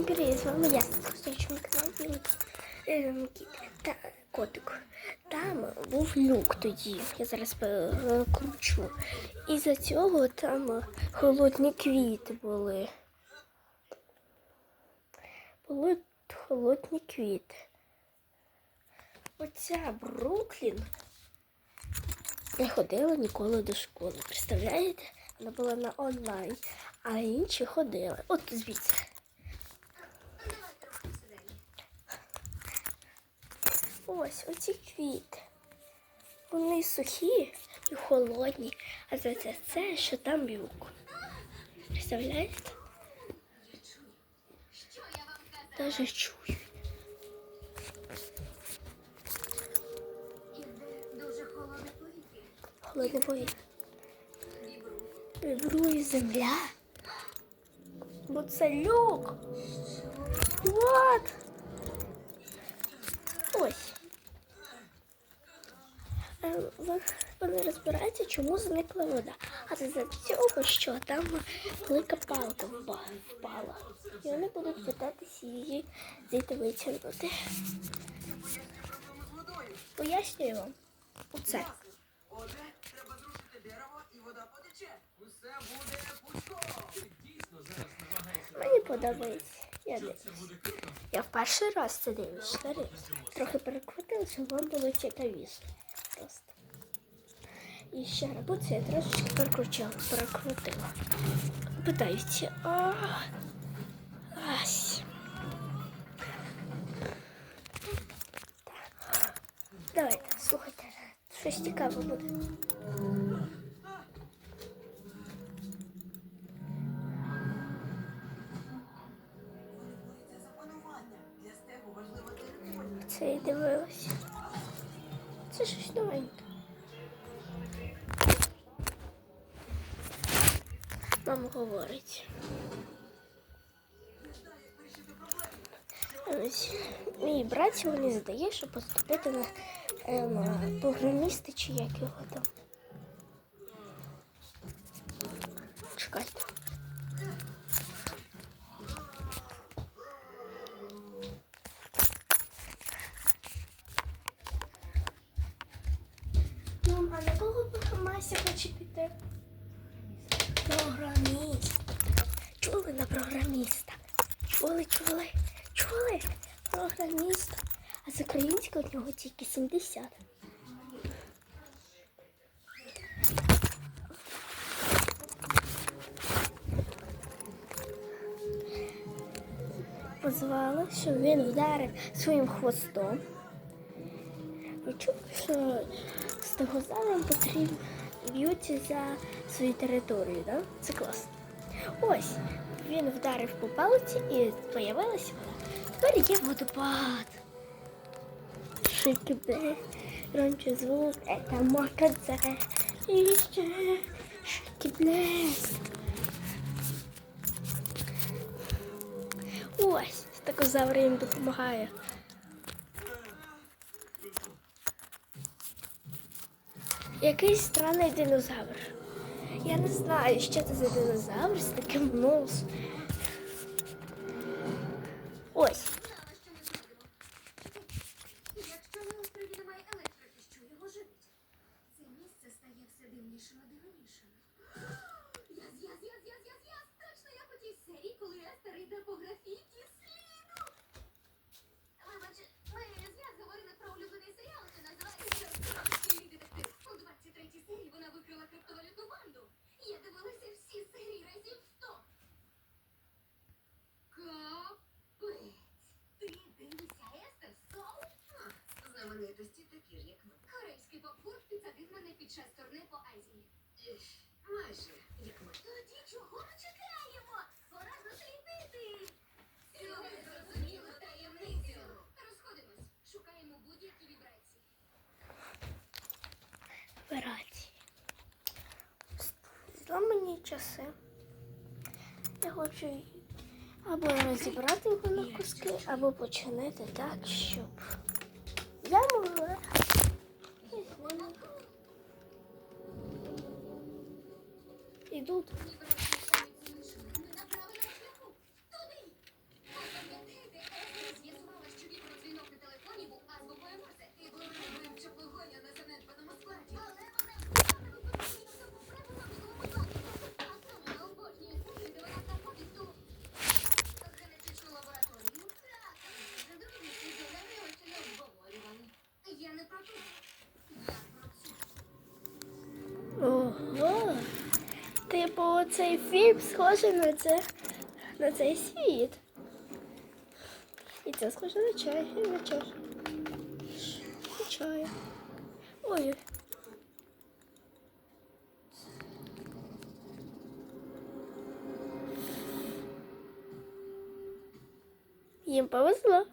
Всім привіт, з вами я, Костячий канал ем, та котик. Там був люк тоді, я зараз перекручу. І за цього там холодні квіти були. Були холодні квіти. Оця Бруклін не ходила ніколи до школи. Представляєте? Вона була на онлайн, а інші ходили. От звідси. Ось оці квіти. Вони сухі і холодні, а за це це, що там білок. Представляєте? Даже чую. Холодне повітря. Вібрує земля. Бо це люк. Вот. Ось. Е, не розбираєте, чому зникла вода. А це за цього, що там велика палка впала. І вони будуть питатися її звідти витягнути. Пояснюю вам. Оце. Отже, треба зрушити дерево і вода потече. Усе буде намагається. Мені подобається. Я дивлюсь. Я в перший раз це дивлюсь. Трохи перекрутила, вам було цікавіше. І ще роботу я трошечки прокручала, прокрутила. Питаються. Ась. Давайте, слухайте. Щось цікаве буде. Мама говорить. Мій брат сьогодні здає, щоб поступити на ем, програміста чи як його там. Чекайте. Мам, а на кого Мася хоче піти? Програміст. Чули на програміста? Чули, чули, чули? Програміста. А з українського в нього тільки 70. Позвали, щоб він вдарив своїм хвостом. Чули, що стегозаврам потрібно б'ються за свою територію, да? Це класно. Ось, він вдарив по палиці і з'явилася вода. Тепер є водопад. Шикібе, громче звук, это мокадзе. І ще шикіблес. Ось, стегозавр їм допомагає. Якийсь странний динозавр. Я не знаю, що це за динозавр з таким носом. Ось. Під час турне по Азії. Майже як ми. Тоді чого ми чекаємо? Пора дослідити! Цього зрозуміло таємницю. Розходимось, шукаємо будь-які вібрації. Операції. Зламані часи. Я хочу або розібрати його на куски, або починити так, щоб я могла. Ідуть. Вібрації самі цей фільм схожий на це на цей світ. І це схоже на чай, на чай. На чай. Ой. Їм повезло,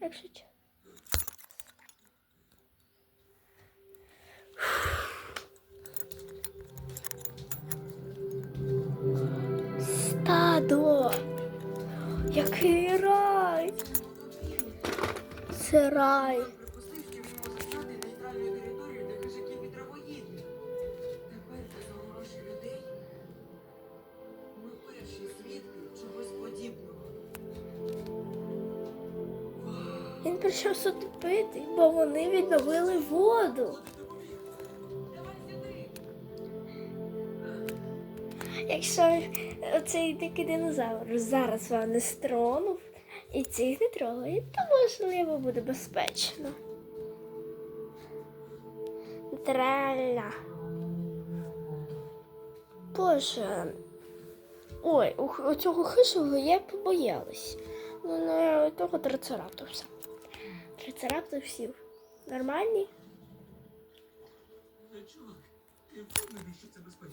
якщо чесно. Ми перші свідки чогось подібного. Він прийшов сюди пити, бо вони відновили воду. Якщо цей дикий динозавр зараз вам не стронув і цих не трогає, то можливо буде безпечно. Траля. Боже. Ой, у, цього хижого я побоялась. Ну, не того трицератопса. Трицератопсів. Нормальні? Чувак, ти впевнений, що це безпечно?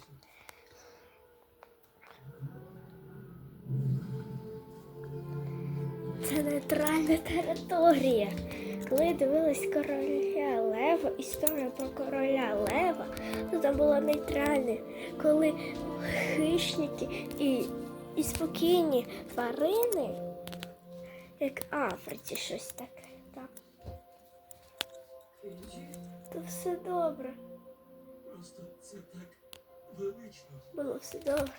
Нейтральна територія. Коли я дивилась короля Лева, історія про короля Лева, то там було нейтральне, коли хищники і, і спокійні тварини, як Африці щось таке, так, то все добре. просто це так велично. Було все добре.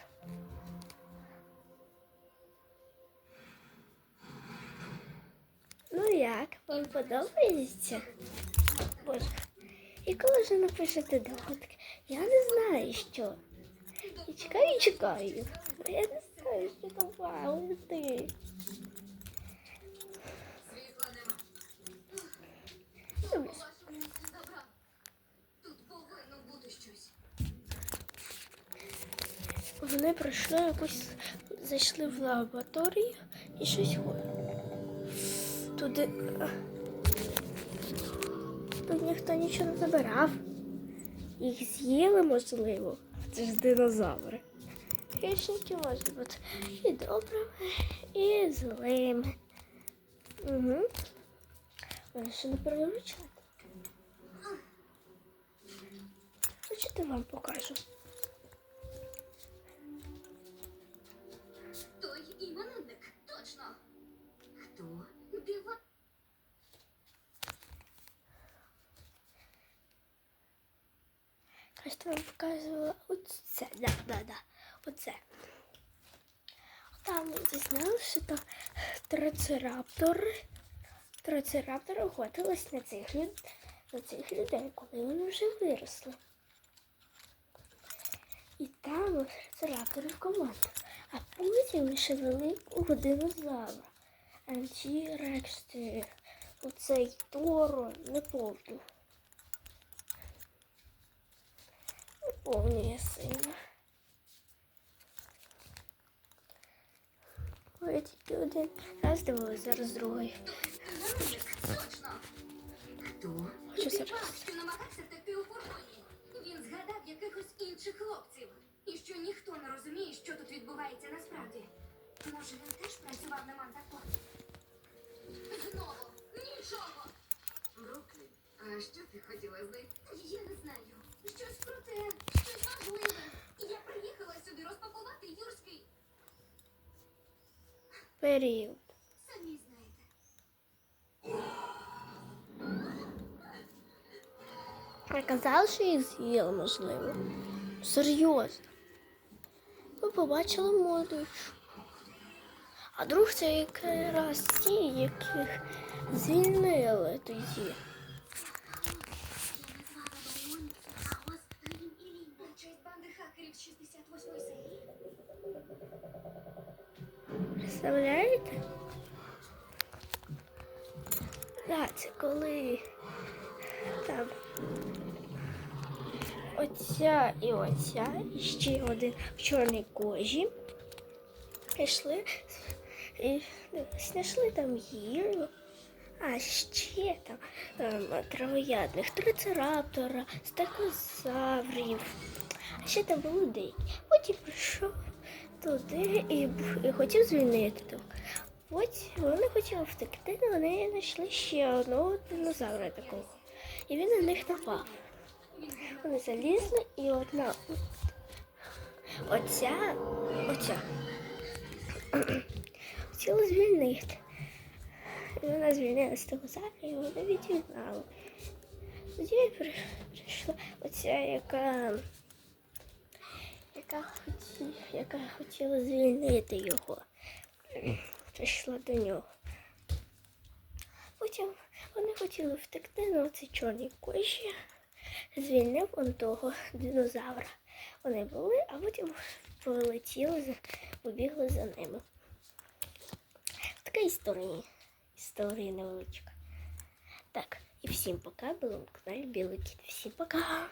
Як, вам подобається? Боже. І коли ж напишете догадки? Я не знаю, що. І чекаю, і чекаю. Я не знаю, що там вау, ти. Вони пройшли якусь, зайшли в лабораторію і щось ходить. Туди. Тут ніхто нічого не забирав. Їх з'їли, можливо. Це ж динозаври. Хищники можуть бути і добрими, і злими. Угу. Вони ще не перевчати. Хочете вам покажу? Кажете, вам показувала оце. Да, да, да. Оце. Там дізналися, що то трицераптори. Трицераптори охотились на цих, люд... на цих людей, коли вони вже виросли. І там у трицерапторів команда. А потім ще великого динозавра. Антірекс, оцей Торо, не помню. Не помню сильно. Ой, тільки один раз дивилась, зараз другий. Хочу зараз. Намагався втекти у фургоні. Він згадав якихось інших хлопців. І що ніхто не розуміє, що тут відбувається насправді. Може, він теж працював на Мантако? Знову нічого. Бруклін. А що ти хотіла знайти? Я не знаю. Щось про те. Я приїхала сюди розпакувати юрський. Період. Самі знаєте. Я що їх з'їли, можливо. Серйозно. Ви побачили модич. А друг це якраз ті, яких звільнили тоді. Представляєте? Так, це коли там оця і оця, і ще один в чорній кожі. Пішли і знайшли там їжу. А ще там ем, травоядних трицераптора, стегозаврів. А ще там були деякі. Потім прийшов туди і, хотів звільнити. Потім вони хотіли втекти, але вони знайшли ще одного динозавра такого. І він на них напав. Вони залізли і одна. Оця, оця. Хотіла звільнити. І вона звільнила з того завтра, і вона відігнала. Тоді при- прийшла оця, яка, яка, хоті, яка хотіла звільнити його. Прийшла до нього. Потім вони хотіли втекти на оцій чорній коші. Звільнив он того динозавра. Вони були, а потім полетіли, побігли за ними. Така історія. Історія невеличка. Так, і всім пока. Було на каналі Білий Кіт. Всім пока.